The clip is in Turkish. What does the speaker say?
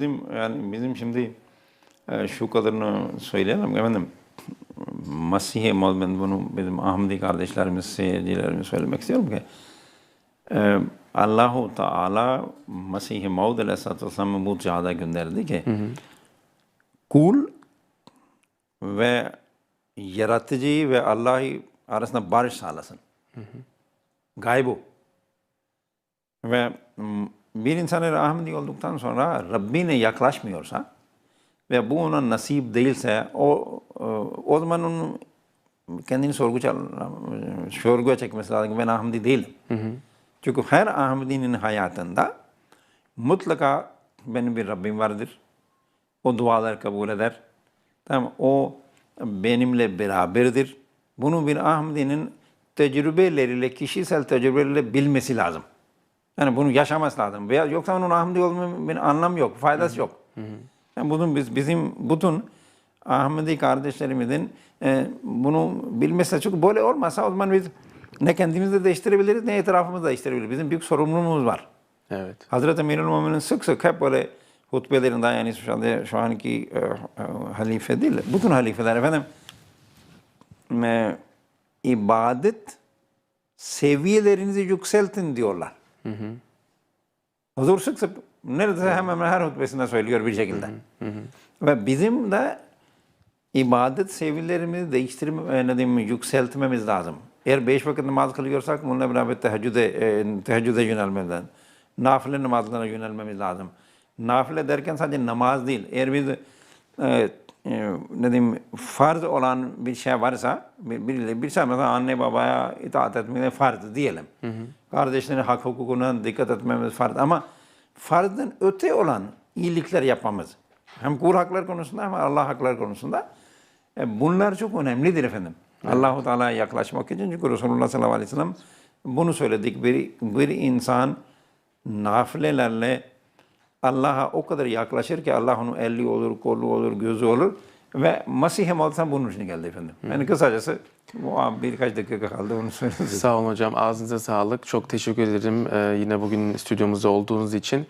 Bizim yani bizim şimdi e, şu kadarını söyleyelim efendim. Mesih-i Maud ben bunu bizim Ahmedi kardeşlerimiz, seyircilerimiz söylemek istiyorum ki e, Allahu Teala Mesih-i Maud Aleyhisselatü Vesselam'ı bu çağda gönderdi ki kul ve yaratıcı ve Allah'ı arasında barış sağlasın. Gaybu. Ve mm, bir insan eğer Ahmedi olduktan sonra Rabbine yaklaşmıyorsa ve bu ona nasip değilse o e, o zaman onun kendini sorguya, sorguya çekmesi lazım. Ben Ahmedi değilim. Çünkü her Ahmedi'nin hayatında mutlaka benim bir Rabbim vardır. O dualar kabul eder. Tamam o benimle beraberdir. Bunu bir Ahmedi'nin tecrübeleriyle, kişisel tecrübeleriyle bilmesi lazım. Yani bunu yaşaması lazım. Veya yoksa onun Ahmedi olmanın bir anlam yok, faydası yok. Yani bunun biz bizim bütün Ahmedi kardeşlerimizin e, bunu bilmesi çünkü böyle olmasa o zaman biz ne kendimizi de değiştirebiliriz ne etrafımızı değiştirebiliriz. Bizim büyük sorumluluğumuz var. Evet. Hazreti Emirül Müminin sık sık hep böyle hutbelerinde yani şu, anda, şu anki e, e, halife değil, bütün halifeler efendim e, ibadet seviyelerinizi yükseltin diyorlar. Huzur sık sık neredeyse hemen hemen her hutbesinde söylüyor bir şekilde. Ve bizim de ibadet seviyelerimizi değiştirme, e, yükseltmemiz lazım. Eğer beş vakit namaz kılıyorsak bununla beraber teheccüde, e, teheccüde lazım. Nafile namazlarına yönelmemiz lazım. Nafile derken sadece namaz değil. Eğer biz e, ne diyeyim, farz olan bir şey varsa, bir, bir, bir şey mesela anne babaya itaat etmek farz diyelim. Kardeşlerin hak hukukuna dikkat etmemiz farz. Ama farzdan öte olan iyilikler yapmamız. Hem kul haklar konusunda hem Allah haklar konusunda. E, bunlar çok önemlidir efendim. Allahu Teala'ya yaklaşmak için çünkü Resulullah sallallahu aleyhi ve sellem bunu söyledik. Bir, bir insan nafilelerle Allah'a o kadar yaklaşır ki Allah onun eli olur, kolu olur, gözü olur. Ve Mesih-i Maud bunun için geldi efendim. Yani kısacası bu an birkaç dakika kaldı onu söyledim. Sağ olun hocam. Ağzınıza sağlık. Çok teşekkür ederim e, yine bugün stüdyomuzda olduğunuz için.